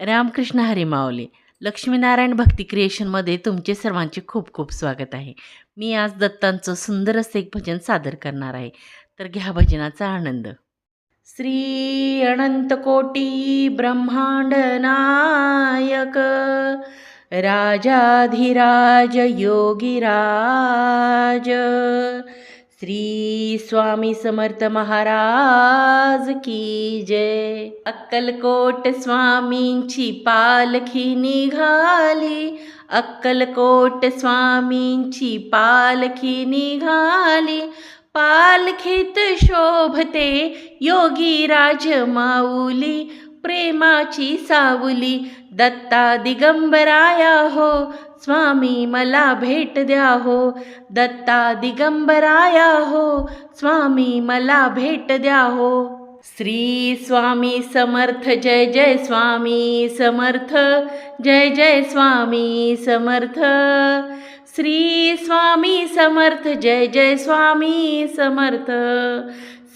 रामकृष्ण हरी लक्ष्मीनारायण भक्ती क्रिएशनमध्ये तुमचे सर्वांचे खूप खूप स्वागत आहे. मी आज दत्तांचं सुंदर असं एक भजन सादर करणार आहे. तर घ्या भजनाचा आनंद. श्री अनंतकोटी ब्रह्मांड नायक राजाधिराज योगीराज श्री स्वामी समर्थ महाराज की जय. अक्कलकोट स्वामींची पालखी निघाली. अक्कलकोट स्वामींची पालखी निघाली. पालखीत शोभते योगी राज माऊली. प्रेमाची सावली दत्ता दिगंबराया हो. स्वामी मला भेट द्या हो. दत्ता दिगंबराया हो. स्वामी मला भेट द्या हो. श्री स्वामी समर्थ जय जय स्वामी समर्थ जय जय स्वामी समर्थ. श्री स्वामी समर्थ जय जय स्वामी समर्थ.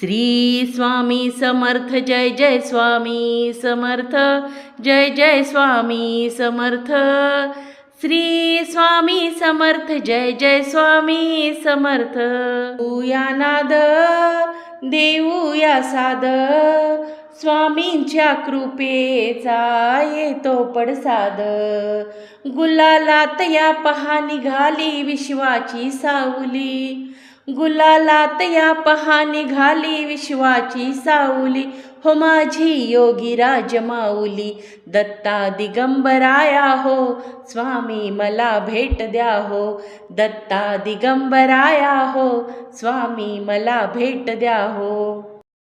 श्री स्वामी समर्थ जय जय स्वामी समर्थ जय जय स्वामी समर्थ. श्री स्वामी समर्थ जय जय स्वामी समर्थ. या नाद देऊया साद स्वामींच्या कृपेचा येतो पडसाद. गुलालात या पहा निघाली विश्वाची सावली. गुलालात या पहा निघाली विश्वाची साऊली हो माझी योगी राज माऊली दत्ता दिगंबराया हो. स्वामी मला भेट द्या हो. दत्ता दिगंबराया हो. स्वामी मला भेट द्या हो.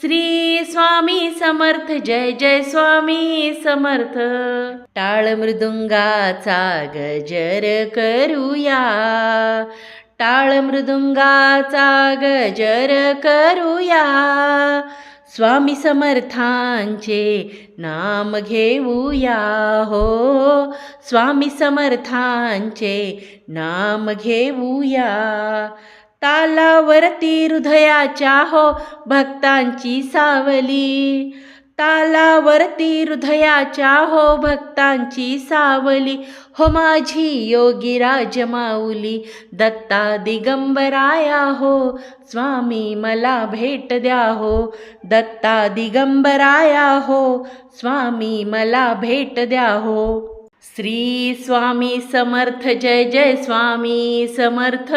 श्री स्वामी समर्थ जय जय स्वामी समर्थ. टाळ मृदुंगाचा गजर करूया. टाळ मृदुंगाचा गजर करूया. स्वामी समर्थांचे नाम घेऊया. हो स्वामी समर्थांचे नाम घेऊया. तालावरती हृदयाच्या हो भक्तांची सावली. तालावरती हृदयाच्या हो भक्तांची सावली. हो माझी योगी राजमाऊली दत्ता दिगंबराया हो. स्वामी मला भेट द्या हो दत्ता दिगंबराया हो. स्वामी मला भेट द्या हो. श्री स्वामी समर्थ जय जय स्वामी समर्थ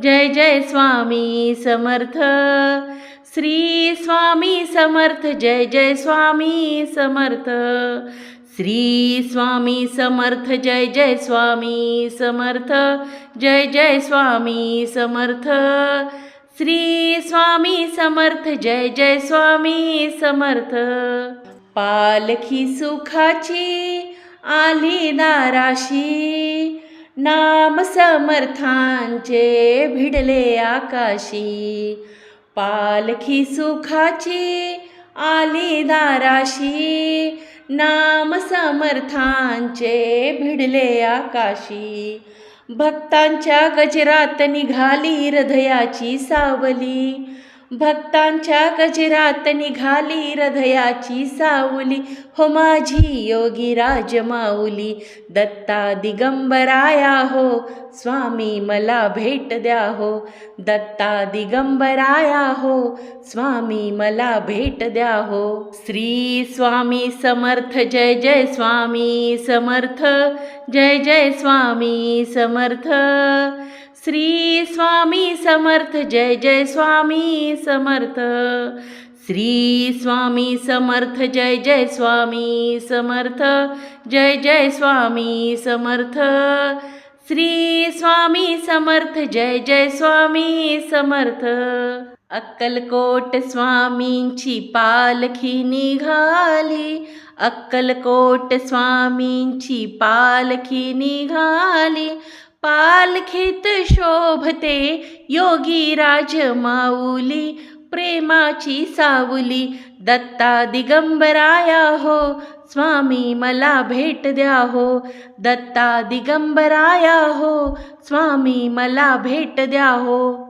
जय जय स्वामी समर्थ. श्री स्वामी समर्थ जय जय स्वामी समर्थ. श्री स्वामी समर्थ जय जय स्वामी समर्थ जय जय स्वामी समर्थ. श्री स्वामी समर्थ जय जय स्वामी समर्थ. पालखी सुखाची आली दाराशी नाम समर्थांचे भिडले आकाशी. पालखी सुखाची आली दाराशी नाम समर्थांचे भिडले आकाशी. भक्तांच्या गजरात निघाली हृदयाची सावली. भक्तांच्या गजरात निघाली हृदयाची सावली. हो माझी योगी राजमाऊली. दत्ता दिगंबराया हो. स्वामी मला भेट द्या हो. दत्ता दिगंबराया हो. स्वामी मला भेट द्या हो. श्री स्वामी समर्थ जय जय स्वामी समर्थ जय जय स्वामी समर्थ. श्री स्वामी समर्थ जय जय स्वामी समर्थ. श्री स्वामी समर्थ जय जय स्वामी समर्थ जय जय स्वामी समर्थ. श्री स्वामी समर्थ जय जय स्वामी समर्थ. अक्कलकोट स्वामींची पालखी निघाली. अक्कलकोट स्वामींची पालखी निघाली. पालखीत शोभते योगी राज माऊली प्रेमाची सावली दत्ता दिगंबराया हो स्वामी मला भेट द्या हो दत्ता दिगंबराया हो स्वामी मला भेट द्या हो.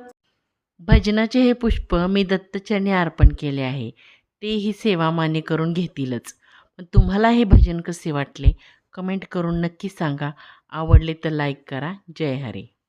भजनाचे हे पुष्प मी दत्तचरणी अर्पण केले आहे. तेही सेवा मान्य करून घेतीलच. पण तुम्हाला हे भजन कसे वाटले? कमेंट करून नक्की सांगा. आवडले तर लाईक करा. जय हरे.